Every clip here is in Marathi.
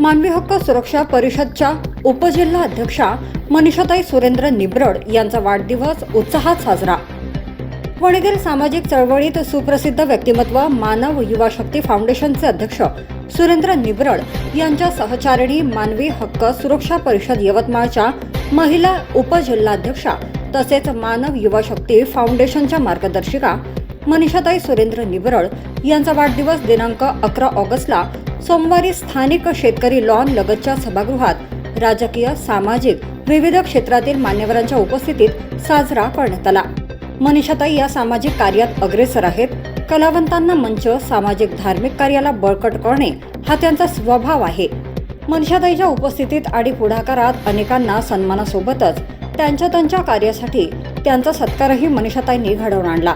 मानवी हक्क सुरक्षा परिषदच्या उपजिल्हा अध्यक्षा मनीषाताई सुरेंद्र निब्रड यांचा वाढदिवस उत्साहात साजरा. वणीतील सामाजिक चळवळीत सुप्रसिद्ध व्यक्तिमत्व मानव युवा शक्ती फाउंडेशनचे अध्यक्ष सुरेंद्र निब्रड यांच्या सहचारिणी मानवी हक्क सुरक्षा परिषद यवतमाळच्या महिला उपजिल्हाध्यक्षा तसेच मानव युवा शक्ती फाउंडेशनच्या मार्गदर्शिका मनीषाताई सुरेंद्र निबरड यांचा वाढदिवस दिनांक अकरा ऑगस्टला सोमवारी स्थानिक शेतकरी लॉन लगतच्या सभागृहात राजकीय सामाजिक विविध क्षेत्रातील मान्यवरांच्या उपस्थितीत साजरा करण्यात आला. मनीषाताई या सामाजिक कार्यात अग्रेसर आहेत. कलावंतांना मंच सामाजिक धार्मिक कार्याला बळकट करणे हा त्यांचा स्वभाव आहे. मनीषाताईच्या उपस्थितीत आणि पुढाकारात अनेकांना सन्मानासोबतच त्यांच्या त्यांच्या कार्यासाठी त्यांचा सत्कारही मनीषाताईंनी घडवून आणला.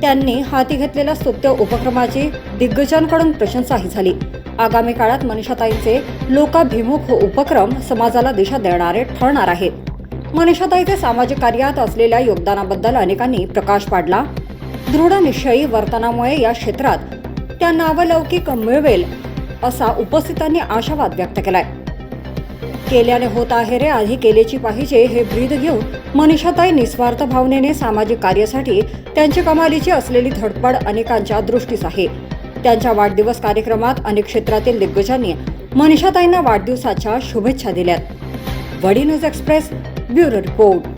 त्यांनी हाती घेतलेल्या स्तुत्य उपक्रमाची दिग्गजांकडून प्रशंसाही झाली. आगामी काळात मनीषाताईंचे लोकाभिमुख उपक्रम समाजाला दिशा देणारे ठरणार आहेत मनीषाताईचे सामाजिक कार्यात असलेल्या योगदानाबद्दल अनेकांनी प्रकाश पाडला. दृढ निश्चयी वर्तनामुळे या क्षेत्रात त्या नावलौकिक मिळवेल असा उपस्थितांनी आशावाद व्यक्त केलाय. केल्याने होत आहे रे आधी केलेची पाहिजे हे ब्रीद घेऊन मनीषाताई निस्वार्थ भावनेने सामाजिक कार्यासाठी त्यांची कमालीची असलेली धडपड अनेकांच्या दृष्टीस आहे. त्यांच्या वाढदिवस कार्यक्रमात अनेक क्षेत्रातील दिग्गजांनी मनीषाताईंना वाढदिवसाच्या शुभेच्छा दिल्यात. वडी न्यूज एक्सप्रेस ब्युरो रिपोर्ट.